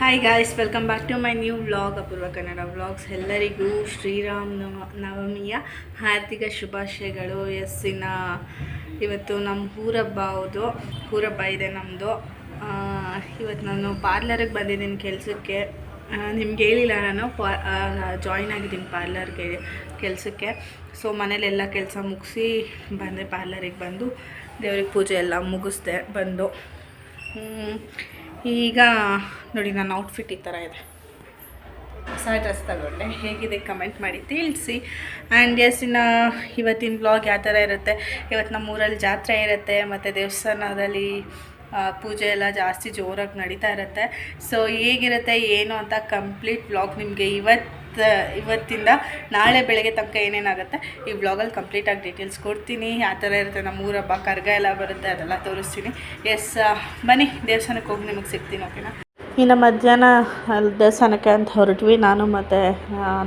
Hi guys welcome back to my new vlog Apoorva Kannada vlogs ಎಲ್ಲರಿಗೂ ಶ್ರೀರಾಮ್ ನವ ನವಮಿಯ ಹಾರ್ದಿಕ ಶುಭಾಶಯಗಳು. ಎಸ್ ಇನ್ನ ಇವತ್ತು ನಮ್ಮ ಊರಬ್ಬ ಹೌದು. ಊರಬ್ಬ ಇದೆ ನಮ್ಮದು ಇವತ್ತು ನಾನು ಪಾರ್ಲರಿಗೆ ಬಂದಿದ್ದೀನಿ ಕೆಲಸಕ್ಕೆ. ನಿಮ್ಗೆ ಹೇಳಿಲ್ಲ ನಾನು, ಪಾ ಜಾಯಿನ್ ಆಗಿದ್ದೀನಿ ಪಾರ್ಲರ್ಗೆ ಕೆಲಸಕ್ಕೆ. ಸೊ ಮನೇಲೆಲ್ಲ ಕೆಲಸ ಮುಗಿಸಿ ಬಂದೆ ಪಾರ್ಲರಿಗೆ ಬಂದು ದೇವ್ರಿಗೆ ಪೂಜೆ ಎಲ್ಲ ಮುಗಿಸ್ದೆ ಬಂದು. ಈಗ ನೋಡಿ ನನ್ನ ಔಟ್ಫಿಟ್ ಈ ಥರ ಇದೆ. ಹೊಸ ಡ್ರೆಸ್ ತಗೊಂಡೆ. ಹೇಗಿದೆ ಕಮೆಂಟ್ ಮಾಡಿ ತಿಳಿಸಿ. ಆ್ಯಂಡ್ ಎಸ್ ಇನ್ನು ಇವತ್ತಿನ ಬ್ಲಾಗ್ ಯಾವ ಥರ ಇರುತ್ತೆ? ಇವತ್ತು ನಮ್ಮ ಊರಲ್ಲಿ ಜಾತ್ರೆ ಇರುತ್ತೆ, ಮತ್ತು ದೇವಸ್ಥಾನದಲ್ಲಿ ಪೂಜೆ ಎಲ್ಲ ಜಾಸ್ತಿ ಜೋರಾಗಿ ನಡೀತಾ ಇರುತ್ತೆ. ಸೊ ಹೇಗಿರುತ್ತೆ, ಏನು ಅಂತ ಕಂಪ್ಲೀಟ್ ಬ್ಲಾಗ್ ನಿಮಗೆ ಇವತ್ತು ಇವತ್ತಿಂದ ನಾಳೆ ಬೆಳಗ್ಗೆ ತನಕ ಏನೇನಾಗುತ್ತೆ, ಈ ಬ್ಲಾಗಲ್ಲಿ ಕಂಪ್ಲೀಟಾಗಿ ಡೀಟೇಲ್ಸ್ ಕೊಡ್ತೀನಿ. ಯಾವ ಥರ ಇರುತ್ತೆ ನಮ್ಮ ಊರ ಹಬ್ಬ ಕರ್ಗ ಎಲ್ಲ ಬರುತ್ತೆ, ಅದೆಲ್ಲ ತೋರಿಸ್ತೀನಿ. ಎಸ್ ಬನ್ನಿ ದೇವಸ್ಥಾನಕ್ಕೆ ಹೋಗಿ ನಿಮಗೆ ಸಿಗ್ತೀನಿ ಓಕೆನಾ ಇನ್ನು ಮಧ್ಯಾಹ್ನ ಅಲ್ಲಿ ದೇವಸ್ಥಾನಕ್ಕೆ ಅಂತ ಹೊರಟ್ವಿ, ನಾನು ಮತ್ತು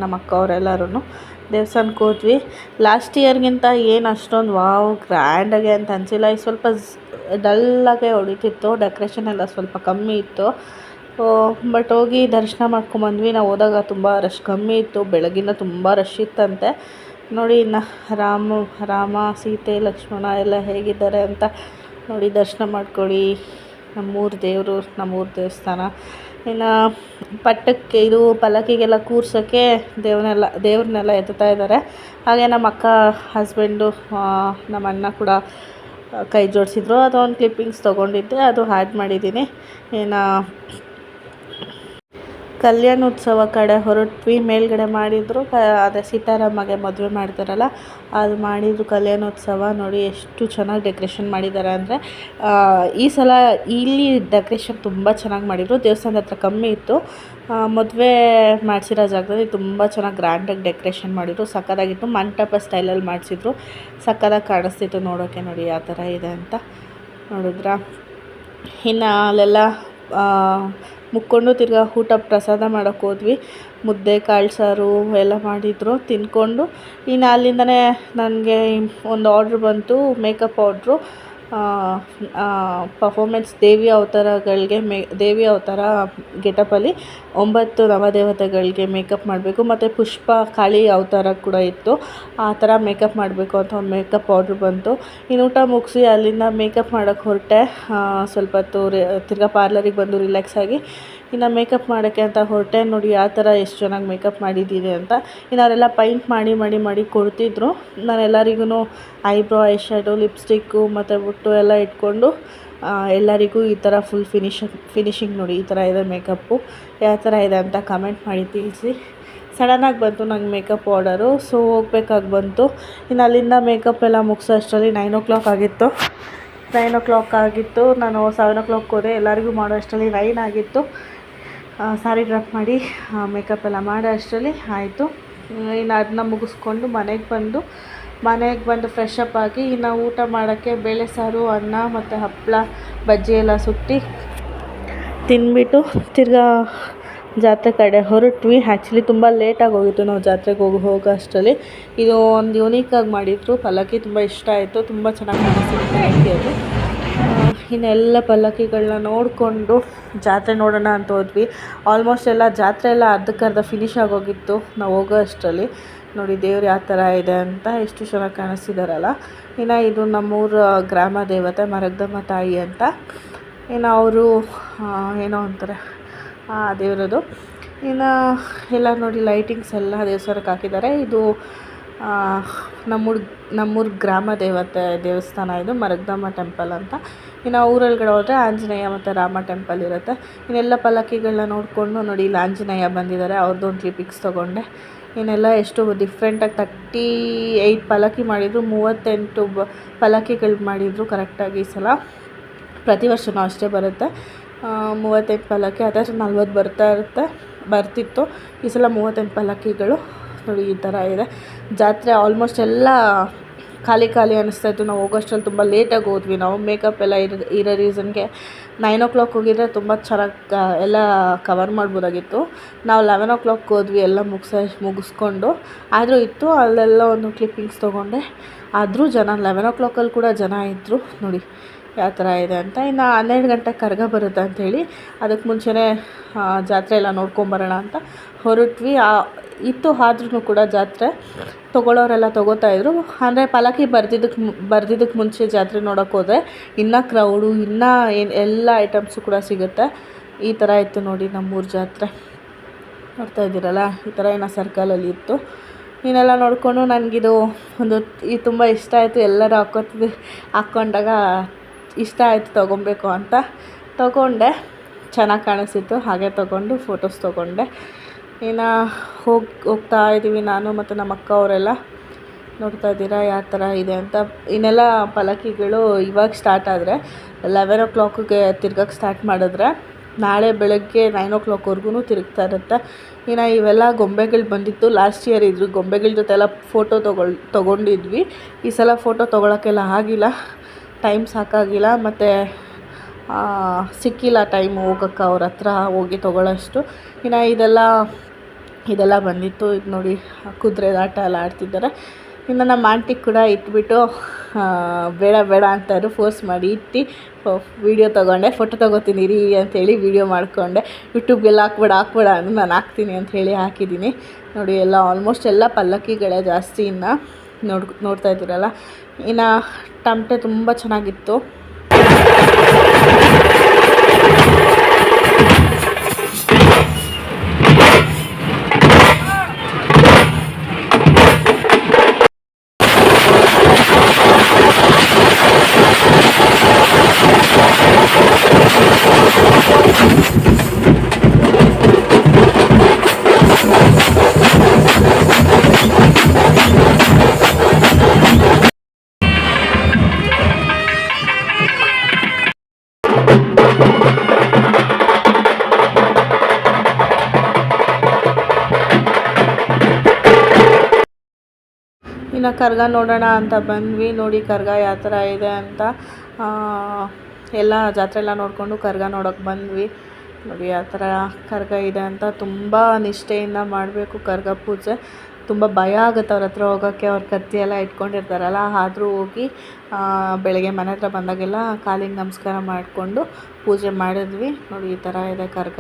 ನಮ್ಮ ಅಕ್ಕ ಅವರೆಲ್ಲರೂ ದೇವಸ್ಥಾನಕ್ಕೆ ಹೋದ್ವಿ. ಲಾಸ್ಟ್ ಇಯರ್ಗಿಂತ ಏನು ಅಷ್ಟೊಂದು ವಾವ್ ಗ್ರ್ಯಾಂಡಾಗೆ ಅಂತ ಅನಿಸಿಲ್ಲ. ಈ ಸ್ವಲ್ಪ ಡಲ್ಲಾಗೆ ಹೊಡಿತಿತ್ತು ಡೆಕೊರೇಷನ್ ಎಲ್ಲ ಸ್ವಲ್ಪ ಕಮ್ಮಿ ಇತ್ತು. ಬಟ್ ಹೋಗಿ ದರ್ಶನ ಮಾಡ್ಕೊಂಬಂದ್ವಿ. ನಾವು ಹೋದಾಗ ತುಂಬ ರಶ್ ಕಮ್ಮಿ ಇತ್ತು. ಬೆಳಗಿನ ತುಂಬ ರಶ್ ಇತ್ತಂತೆ. ನೋಡಿ, ಇನ್ನು ರಾಮ ರಾಮ, ಸೀತೆ, ಲಕ್ಷ್ಮಣ ಎಲ್ಲ ಹೇಗಿದ್ದಾರೆ ಅಂತ ನೋಡಿ ದರ್ಶನ ಮಾಡ್ಕೊಳ್ಳಿ. ನಮ್ಮೂರು ದೇವರು, ನಮ್ಮೂರು ದೇವಸ್ಥಾನ. ಇನ್ನು ಪಟ್ಟಕ್ಕೆ, ಇದು ಪಲಕಿಗೆಲ್ಲ ಕೂರ್ಸೋಕ್ಕೆ ದೇವನೆಲ್ಲ ದೇವ್ರನ್ನೆಲ್ಲ ಎತ್ತುತ್ತಾ ಇದ್ದಾರೆ. ಹಾಗೆ ನಮ್ಮ ಅಕ್ಕ ಹಸ್ಬೆಂಡು ನಮ್ಮ ಅಣ್ಣ ಕೂಡ ಕೈ ಜೋಡಿಸಿದ್ರು. ಅದೊಂದು ಕ್ಲಿಪ್ಪಿಂಗ್ಸ್ ತೊಗೊಂಡಿದ್ದೆ. ಅದು ಆ್ಯಡ್ ಮಾಡಿದ್ದೀನಿ. ಇನ್ನು ಕಲ್ಯಾಣೋತ್ಸವ ಕಡೆ ಹೊರಟ್ವಿ, ಮೇಲ್ಗಡೆ ಮಾಡಿದರು. ಕ, ಅದೇ ಸೀತಾರಾಮಗೆ ಮದುವೆ ಮಾಡ್ತಾರಲ್ಲ, ಅದು ಮಾಡಿದ್ರು ಕಲ್ಯಾಣೋತ್ಸವ. ನೋಡಿ ಎಷ್ಟು ಚೆನ್ನಾಗಿ ಡೆಕೋರೇಷನ್ ಮಾಡಿದ್ದಾರೆ ಅಂದರೆ ಈ ಸಲ ಇಲ್ಲಿ ಡೆಕೋರೇಷನ್ ತುಂಬ ಚೆನ್ನಾಗಿ ಮಾಡಿದರು. ದೇವಸ್ಥಾನದ ಹತ್ರ ಕಮ್ಮಿ ಇತ್ತು. ಮದುವೆ ಮಾಡಿಸಿರೋ ಜಾಗದಲ್ಲಿ ತುಂಬ ಚೆನ್ನಾಗಿ ಗ್ರ್ಯಾಂಡಾಗಿ ಡೆಕೋರೇಷನ್ ಮಾಡಿದರು. ಸಕ್ಕತ್ತಾಗಿತ್ತು ಮಂಟಪ ಸ್ಟೈಲಲ್ಲಿ ಮಾಡಿಸಿದ್ರು. ಸಕ್ಕದಾಗಿ ಕಾಣಿಸ್ತಿತ್ತು ನೋಡೋಕ್ಕೆ ನೋಡಿ ಯಾವ ಥರ ಇದೆ ಅಂತ ನೋಡಿದ್ರಾ? ಇನ್ನು ಅಲ್ಲೆಲ್ಲ ಮುಕ್ಕೊಂಡು ತಿರ್ಗಾ ಊಟ ಪ್ರಸಾದ ಮಾಡೋಕ್ಕೆ ಹೋದ್ವಿ. ಮುದ್ದೆ, ಕಾಳು ಸಾರು ಎಲ್ಲ ಮಾಡಿದರು ತಿಂದ್ಕೊಂಡು ಇನ್ನು ಅಲ್ಲಿಂದಲೇ ನನಗೆ ಒಂದು ಆರ್ಡ್ರ್ ಬಂತು ಮೇಕಪ್ ಆರ್ಡ್ರು ಪರ್ಫಾಮೆನ್ಸ್ ದೇವಿ ಅವತಾರಗಳಿಗೆ ಮೇ, ದೇವಿ ಅವತಾರ ಗೆಟಪಲ್ಲಿ ಒಂಬತ್ತು ನವದೇವತೆಗಳಿಗೆ ಮೇಕಪ್ ಮಾಡಬೇಕು, ಮತ್ತು ಪುಷ್ಪ ಕಾಳಿ ಅವತಾರ ಕೂಡ ಇತ್ತು. ಆ ಥರ ಮೇಕಪ್ ಮಾಡಬೇಕು ಅಂತ ಒಂದು ಮೇಕಪ್ ಆರ್ಡ್ರ್ ಬಂತು. ಇನ್ನು ಊಟ ಮುಗಿಸಿ ಅಲ್ಲಿಂದ ಮೇಕಪ್ ಮಾಡೋಕ್ಕೆ ಹೊರಟೆ. ಸ್ವಲ್ಪ ಹೊತ್ತು ತಿರ್ಗಾ ಪಾರ್ಲರಿಗೆ ಬಂದು ರಿಲ್ಯಾಕ್ಸ್ ಆಗಿ ಇನ್ನು ಮೇಕಪ್ ಮಾಡೋಕ್ಕೆ ಅಂತ ಹೊರಟೆ ನೋಡಿ ಯಾವ ಥರ ಎಷ್ಟು ಚೆನ್ನಾಗಿ ಮೇಕಪ್ ಮಾಡಿದ್ದೀರಿ ಅಂತ. ಇನ್ನು ಪೈಂಟ್ ಮಾಡಿ ಮಾಡಿ ಮಾಡಿ ಕೊಡ್ತಿದ್ರು. ನಾನು ಎಲ್ಲರಿಗೂ ಐಬ್ರೋ ಐ ಶ್ಯಾಡೋ ಲಿಪ್ಸ್ಟಿಕ್ಕು ಮತ್ತು ಬುಟ್ಟು ಎಲ್ಲ ಇಟ್ಕೊಂಡು ಎಲ್ಲರಿಗೂ ಈ ಥರ ಫುಲ್ ಫಿನಿಶಿಂಗ್ ಫಿನಿಶಿಂಗ್ ನೋಡಿ ಈ ಥರ ಇದೆ ಮೇಕಪ್ಪು. ಯಾವ ಥರ ಇದೆ ಅಂತ ಕಮೆಂಟ್ ಮಾಡಿ ತಿಳಿಸಿ. ಸಡನ್ನಾಗಿ ಬಂತು ನಂಗೆ ಮೇಕಪ್ ಆರ್ಡರು ಸೊ ಹೋಗ್ಬೇಕಾಗಿ ಬಂತು. ಇನ್ನು ಅಲ್ಲಿಂದ ಮೇಕಪ್ ಎಲ್ಲ ಮುಗಿಸೋ ಅಷ್ಟರಲ್ಲಿ ನೈನ್ ಓ ಕ್ಲಾಕ್ ಆಗಿತ್ತು. ನೈನ್ ಓ ಕ್ಲಾಕ್ ಆಗಿತ್ತು. ನಾನು ಸೆವೆನ್ ಓ ಕ್ಲಾಕ್ ಹೋದೆ. ಎಲ್ಲರಿಗೂ ಮಾಡೋ ಅಷ್ಟರಲ್ಲಿ ನೈನ್ ಆಗಿತ್ತು. ಸಾರಿ ಡ್ರಾಪ್ ಮಾಡಿ ಮೇಕಪ್ ಎಲ್ಲ ಮಾಡೋ ಅಷ್ಟರಲ್ಲಿ ಆಯಿತು. ಇನ್ನು ಅದನ್ನ ಮುಗಿಸ್ಕೊಂಡು ಮನೆಗೆ ಬಂದು ಮನೆಗೆ ಬಂದು ಫ್ರೆಶ್ ಅಪ್ ಆಗಿ ಇನ್ನು ಊಟ ಮಾಡೋಕ್ಕೆ ಬೇಳೆ ಸಾರು, ಅನ್ನ ಮತ್ತು ಹಪ್ಪಳ ಬಜ್ಜಿ ಎಲ್ಲ ಸುಟ್ಟಿ ತಿಂದ್ಬಿಟ್ಟು ತಿರ್ಗಾ ಜಾತ್ರೆ ಕಡೆ ಹೊರಟ್ವಿ. ಆ್ಯಕ್ಚುಲಿ ತುಂಬ ಲೇಟಾಗಿ ಹೋಗಿತ್ತು ನಾವು ಜಾತ್ರೆಗೆ ಹೋಗಿ, ಹೋಗೋ ಅಷ್ಟರಲ್ಲಿ. ಇದು ಒಂದು ಯೂನಿಕಾಗಿ ಮಾಡಿದ್ರು. ಪಲ್ಲಕ್ಕಿ ತುಂಬ ಇಷ್ಟ ಆಯಿತು. ತುಂಬ ಚೆನ್ನಾಗಿ ಕಾಣಿಸ್ತಿತ್ತು ಅದು ಆ, ಇನ್ನೆಲ್ಲ ಪಲ್ಲಕ್ಕಿಗಳನ್ನ ನೋಡಿಕೊಂಡು ಜಾತ್ರೆ ನೋಡೋಣ ಅಂತ ಹೋದ್ವಿ. ಆಲ್ಮೋಸ್ಟ್ ಎಲ್ಲ ಜಾತ್ರೆ ಎಲ್ಲ ಅರ್ಧಕ್ಕರ್ಧ ಫಿನಿಶ್ ಆಗೋಗಿತ್ತು. ನಾವು ಹೋಗೋ ಅಷ್ಟರಲ್ಲಿ. ನೋಡಿ ದೇವ್ರು ಯಾವ ಥರ ಇದೆ ಅಂತ ಎಷ್ಟು ಚೆನ್ನಾಗಿ ಕಾಣಿಸ್ತಿದಾರಲ್ಲ ಇನ್ನು ಇದು ನಮ್ಮೂರ ಗ್ರಾಮ ದೇವತೆ ಮರಗ್ದಮ್ಮ ತಾಯಿ ಅಂತ. ಇನ್ನು ಅವರು ಏನೋ ಅಂತಾರೆ. ಆ ದೇವರದು. ಇನ್ನು ಎಲ್ಲ ನೋಡಿ ಲೈಟಿಂಗ್ಸ್ ಎಲ್ಲ ದೇವಸ್ಥಾನಕ್ಕೆ ಹಾಕಿದ್ದಾರೆ. ಇದು ನಮ್ಮೂರ ನಮ್ಮೂರ ಗ್ರಾಮ ದೇವತೆ ದೇವಸ್ಥಾನ ಇದು, ಮರಗದಮ್ಮ ಟೆಂಪಲ್ ಅಂತ. ಇನ್ನು ಊರೊಳಗಡೆ ಹೋದರೆ ಆಂಜನೇಯ ಮತ್ತು ರಾಮ ಟೆಂಪಲ್ ಇರುತ್ತೆ. ಇನ್ನೆಲ್ಲ ಪಲ್ಲಕ್ಕಿಗಳನ್ನ ನೋಡಿಕೊಂಡು ನೋಡಿ, ಇಲ್ಲಿ ಆಂಜನೇಯ ಬಂದಿದ್ದಾರೆ ಅವ್ರದ್ದು ಒಂದು ಕ್ಲಿಪಿಕ್ಸ್ ತೊಗೊಂಡೆ. ಇನ್ನೆಲ್ಲ ಎಷ್ಟು ಡಿಫ್ರೆಂಟಾಗಿ ತರ್ಟಿ ಏಯ್ಟ್ ಪಲ್ಲಕ್ಕಿ ಮಾಡಿದರು, ಮೂವತ್ತೆಂಟು ಬ ಪಲ್ಲಕ್ಕಿಗಳು ಮಾಡಿದರು ಕರೆಕ್ಟಾಗಿ ಈ ಸಲ. ಪ್ರತಿ ವರ್ಷವೂ ಅಷ್ಟೇ ಬರುತ್ತೆ. ಮೂವತ್ತೆಂಟು ಪಲ್ಲಕ್ಕಿ ಅದಾದ್ರೆ ನಲ್ವತ್ತು ಬರ್ತಾ ಇರುತ್ತೆ, ಬರ್ತಿತ್ತು. ಈ ಸಲ ಮೂವತ್ತೆಂಟು ಪಲ್ಲಕ್ಕಿಗಳು ನೋಡಿ ಈ ಥರ ಇದೆ. ಜಾತ್ರೆ ಆಲ್ಮೋಸ್ಟ್ ಎಲ್ಲ ಖಾಲಿ ಖಾಲಿ ಅನ್ನಿಸ್ತಾ ಇತ್ತು. ನಾವು ಹೋಗೋಷ್ಟರಲ್ಲಿ ತುಂಬ ಲೇಟಾಗಿ ಹೋದ್ವಿ. ನಾವು ಮೇಕಪ್ ಎಲ್ಲ ಇರೋ ಇರೋ ರೀಸನ್ಗೆ ನೈನ್ ಓ ಕ್ಲಾಕ್ ಹೋಗಿದ್ರೆ ತುಂಬ ಚೆನ್ನಾಗಿ ಎಲ್ಲ ಕವರ್ ಮಾಡ್ಬೋದಾಗಿತ್ತು. ನಾವು ಲೆವೆನ್ ಓ ಕ್ಲಾಕ್ ಹೋದ್ವಿ, ಎಲ್ಲ ಮುಗಿಸ, ಮುಗಿಸ್ಕೊಂಡು. ಆದರೂ ಇತ್ತು, ಅಲ್ಲೆಲ್ಲ ಒಂದು ಕ್ಲಿಪ್ಪಿಂಗ್ಸ್ ತೊಗೊಂಡೆ. ಆದರೂ ಜನ ಲೆವೆನ್ ಓ ಕ್ಲಾಕಲ್ಲಿ ಕೂಡ ಜನ ಇದ್ದರು ನೋಡಿ, ಯಾವ ಥರ ಇದೆ ಅಂತ. ಇನ್ನು ಹನ್ನೆರಡು ಗಂಟೆಗೆ ಕರ್ಗ ಬರುತ್ತೆ ಅಂಥೇಳಿ ಅದಕ್ಕೆ ಮುಂಚೆನೇ ಜಾತ್ರೆ ಎಲ್ಲ ನೋಡ್ಕೊಂಬರೋಣ ಅಂತ ಹೊರಟ್ವಿ. ಆ ಇತ್ತು ಆದ್ರೂ ಕೂಡ ಜಾತ್ರೆ. ತೊಗೊಳ್ಳೋರೆಲ್ಲ ತೊಗೋತಾಯಿದ್ರು ಅಂದರೆ ಪಲಕಿ ಬರೆದಿದ್ದಕ್ಕೆ ಬರ್ದಿದ್ದಕ್ಕೆ ಮುಂಚೆ ಜಾತ್ರೆ ನೋಡೋಕೆ ಹೋದರೆ ಇನ್ನೂ ಕ್ರೌಡು ಇನ್ನೂ ಏನು, ಎಲ್ಲ ಐಟಮ್ಸು ಕೂಡ ಸಿಗುತ್ತೆ. ಈ ಥರ ಇತ್ತು ನೋಡಿ ನಮ್ಮೂರು ಜಾತ್ರೆ. ನೋಡ್ತಾ ಇದ್ದೀರಲ್ಲ, ಈ ಥರ ಏನೋ ಸರ್ಕಲಲ್ಲಿ ಇತ್ತು. ಇನ್ನೆಲ್ಲ ನೋಡಿಕೊಂಡು ನನಗಿದು ಒಂದು ಇದು ತುಂಬ ಇಷ್ಟ ಆಯಿತು. ಎಲ್ಲರೂ ಹಾಕೋತಿದ್ವಿ ಹಾಕ್ಕೊಂಡಾಗ ಇಷ್ಟ ಆಯಿತು ತೊಗೊಬೇಕು ಅಂತ ತೊಗೊಂಡೆ. ಚೆನ್ನಾಗಿ ಕಾಣಿಸಿತ್ತು. ಹಾಗೆ ತೊಗೊಂಡು ಫೋಟೋಸ್ ತೊಗೊಂಡೆ. ಇನ್ನು ಹೋಗಿ, ಹೋಗ್ತಾ ಇದ್ದೀವಿ ನಾನು ಮತ್ತು ನಮ್ಮ ಅಕ್ಕ ಅವರೆಲ್ಲ. ನೋಡ್ತಾ ಇದ್ದೀರಾ, ಯಾವ ಥರ ಇದೆ ಅಂತ. ಇನ್ನೆಲ್ಲ ಪಲಕಿಗಳು ಇವಾಗ ಸ್ಟಾರ್ಟ್ ಆದರೆ ಲೆವೆನ್ ಓ ಕ್ಲಾಕಿಗೆ ತಿರ್ಗಕ್ಕೆ ಸ್ಟಾರ್ಟ್ ಮಾಡಿದ್ರೆ ನಾಳೆ ಬೆಳಗ್ಗೆ ನೈನ್ ಓ ಕ್ಲಾಕ್ವರೆಗೂ ತಿರುಗ್ತಾ ಇರುತ್ತೆ. ಇನ್ನು ಇವೆಲ್ಲ ಗೊಂಬೆಗಳು ಬಂದಿತ್ತು. ಲಾಸ್ಟ್ ಇಯರ್ ಇದ್ರು ಗೊಂಬೆಗಳ ಜೊತೆ ಎಲ್ಲ ಫೋಟೋ ತೊಗೊಳ್, ತೊಗೊಂಡಿದ್ವಿ. ಈ ಸಲ ಫೋಟೋ ತೊಗೊಳಕ್ಕೆಲ್ಲ ಆಗಿಲ್ಲ. ಟೈಮ್ ಸಾಕಾಗಿಲ್ಲ. ಮತ್ತು ಸಿಕ್ಕಿಲ್ಲ ಟೈಮ್ ಹೋಗೋಕ್ಕೆ, ಅವ್ರ ಹತ್ರ ಹೋಗಿ ತೊಗೊಳ್ಳೋಷ್ಟು ಇನ್ನು ಇದೆಲ್ಲ ಇದೆಲ್ಲ ಬಂದಿತ್ತು. ಇದು ನೋಡಿ ಕುದುರೆ ಆಟ ಎಲ್ಲ ಆಡ್ತಿದ್ದಾರೆ. ಇನ್ನು ನಮ್ಮ ಆಂಟಿ ಕೂಡ ಇಟ್ಬಿಟ್ಟು ಬೇಡ ಬೇಡ ಅಂತಾರು ಫೋರ್ಸ್ ಮಾಡಿ ಇಟ್ಟು ವೀಡಿಯೋ ತೊಗೊಂಡೆ. ಫೋಟೋ ತೊಗೋತೀನಿ ರೀ ಅಂಥೇಳಿ ವೀಡಿಯೋ ಮಾಡಿಕೊಂಡೆ. ಯೂಟ್ಯೂಬ್ಗೆಲ್ಲ ಹಾಕ್ಬೇಡ ಹಾಕ್ಬೇಡ ಅಂದ್ರೆ, ನಾನು ಹಾಕ್ತೀನಿ ಅಂತ ಹೇಳಿ ಹಾಕಿದ್ದೀನಿ. ನೋಡಿ, ಎಲ್ಲ ಆಲ್ಮೋಸ್ಟ್ ಎಲ್ಲ ಪಲ್ಲಕ್ಕಿಗಳೇ ಜಾಸ್ತಿ ಇನ್ನು ನೋಡ್, ನೋಡ್ತಾ ಇದ್ದೀರಲ್ಲ. ಇನ್ನು ಟಮಟೆ ತುಂಬ ಚೆನ್ನಾಗಿತ್ತು. ಇನ್ನು ಕರ್ಗ ನೋಡೋಣ ಅಂತ ಬಂದ್ವಿ. ನೋಡಿ ಕರಗ ಯಾವ ಥರ ಇದೆ ಅಂತ ಎಲ್ಲ ಜಾತ್ರೆ ಎಲ್ಲ ನೋಡಿಕೊಂಡು ಕರಗ ನೋಡೋಕೆ ಬಂದ್ವಿ. ನೋಡಿ ಯಾವ ಥರ ಕರಗ ಇದೆ ಅಂತ ತುಂಬ ನಿಷ್ಠೆಯಿಂದ ಮಾಡಬೇಕು ಕರಗ ಪೂಜೆ. ತುಂಬ ಭಯ ಆಗುತ್ತೆ ಅವ್ರ ಹತ್ರ ಹೋಗೋಕ್ಕೆ, ಅವ್ರ ಕತ್ತಿ ಎಲ್ಲ ಇಟ್ಕೊಂಡಿರ್ತಾರಲ್ಲ, ಆದರೂ ಹೋಗಿ ಬೆಳಗ್ಗೆ ಮನೆ ಹತ್ರ ಬಂದಾಗೆಲ್ಲ ಕಾಲಿಗೆ ನಮಸ್ಕಾರ ಮಾಡಿಕೊಂಡು ಪೂಜೆ ಮಾಡಿದ್ವಿ. ನೋಡಿ ಈ ಥರ ಇದೆ ಕರ್ಗ.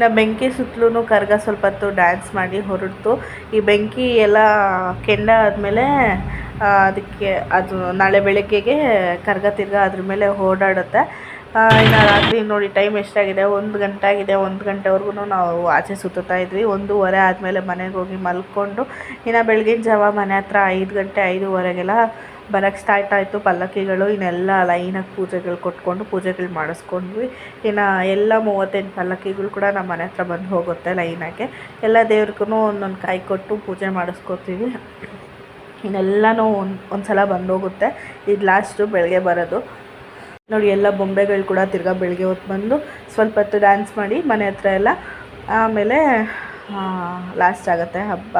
ಇನ್ನು ಬೆಂಕಿ ಸುತ್ತಲೂ ಕರ್ಗ ಸ್ವಲ್ಪ ಹೊತ್ತು ಡ್ಯಾನ್ಸ್ ಮಾಡಿ ಹೊರಡ್ತು. ಈ ಬೆಂಕಿ ಎಲ್ಲ ಕೆಂಡ ಆದಮೇಲೆ ಅದಕ್ಕೆ ಅದು ನಾಳೆ ಬೆಳಗ್ಗೆಗೆ ಕರ್ಗ ತಿರ್ಗ ಅದ್ರ ಮೇಲೆ ಓಡಾಡುತ್ತೆ. ಇನ್ನು ರಾತ್ರಿ ನೋಡಿ ಟೈಮ್ ಎಷ್ಟಾಗಿದೆ? ಒಂದು ಗಂಟೆ ಆಗಿದೆ. ಒಂದು ಗಂಟೆವರೆಗೂ ನಾವು ಆಚೆ ಸುತ್ತಾ ಇದ್ವಿ. ಒಂದೂವರೆ ಆದಮೇಲೆ ಮನೆಗೆ ಹೋಗಿ ಮಲ್ಕೊಂಡು, ಇನ್ನು ಬೆಳಗಿನ ಜಾವ ಮನೆ ಹತ್ರ ಐದು ಗಂಟೆ ಐದೂವರೆಗೆಲ್ಲ ಬರೋಕ್ಕೆ ಸ್ಟಾರ್ಟ್ ಆಯಿತು ಪಲ್ಲಕ್ಕಿಗಳು, ಇನ್ನೆಲ್ಲ ಲೈನಾಗಿ ಪೂಜೆಗಳು ಕೊಟ್ಕೊಂಡು ಪೂಜೆಗಳು ಮಾಡಿಸ್ಕೊಂಡ್ವಿ. ಇನ್ನು ಎಲ್ಲ ಮೂವತ್ತೆಂಟು ಪಲ್ಲಕ್ಕಿಗಳು ಕೂಡ ನಮ್ಮ ಮನೆ ಹತ್ರ ಬಂದು ಹೋಗುತ್ತೆ ಲೈನಾಗೆ. ಎಲ್ಲ ದೇವ್ರಿಗೂ ಒಂದೊಂದು ಕಾಯಿ ಕೊಟ್ಟು ಪೂಜೆ ಮಾಡಿಸ್ಕೊತೀವಿ. ಇನ್ನೆಲ್ಲನೂ ಒಂದು ಒಂದು ಸಲ ಬಂದೋಗುತ್ತೆ. ಇದು ಲಾಸ್ಟು ಬೆಳಗ್ಗೆ ಬರೋದು. ನೋಡಿ, ಎಲ್ಲ ಬೊಂಬೆಗಳು ಕೂಡ ತಿರ್ಗಾ ಬೆಳಗ್ಗೆ ಹೊತ್ತು ಬಂದು ಸ್ವಲ್ಪ ಹೊತ್ತು ಡ್ಯಾನ್ಸ್ ಮಾಡಿ ಮನೆ ಹತ್ರ ಎಲ್ಲ. ಆಮೇಲೆ ಲಾಸ್ಟ್ ಆಗುತ್ತೆ ಹಬ್ಬ.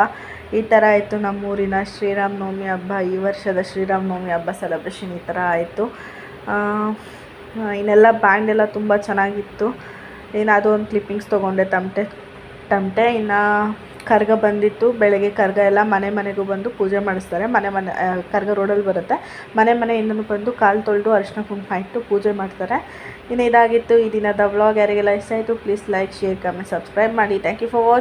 ಈ ಥರ ಆಯಿತು ನಮ್ಮೂರಿನ ಶ್ರೀರಾಮನವಮಿ ಹಬ್ಬ, ಈ ವರ್ಷದ ಶ್ರೀರಾಮನವಮಿ ಹಬ್ಬ ಸೆಲೆಬ್ರೇಷನ್ ಈ ಥರ ಆಯಿತು. ಇನ್ನೆಲ್ಲ ಬ್ಯಾಂಡ್ ಎಲ್ಲ ತುಂಬ ಚೆನ್ನಾಗಿತ್ತು. ಇನ್ನು ಅದು ಒಂದು ಕ್ಲಿಪ್ಪಿಂಗ್ಸ್ ತೊಗೊಂಡೆ ತಮಟೆ ತಮಟೆ. ಇನ್ನು ಕರ್ಗ ಬಂದಿತ್ತು. ಬೆಳಗ್ಗೆ ಕರ್ಗ ಎಲ್ಲ ಮನೆ ಮನೆಗೂ ಬಂದು ಪೂಜೆ ಮಾಡಿಸ್ತಾರೆ. ಮನೆ ಮನೆ ಕರ್ಗ ರೋಡಲ್ಲಿ ಬರುತ್ತೆ. ಮನೆ ಮನೆಯಿಂದನೂ ಬಂದು ಕಾಲು ತೊಳೆದು ಅರಿಶಿನ ಕುಂಕುಮ ಇಟ್ಟು ಪೂಜೆ ಮಾಡ್ತಾರೆ. ಇನ್ನು ಇದಾಗಿತ್ತು ಈ ದಿನದ ವ್ಲಾಗ್ ಯಾರಿಗೆಲ್ಲ ಇಷ್ಟ ಆಯಿತು please like share comment subscribe ಮಾಡಿ. Thank you for watch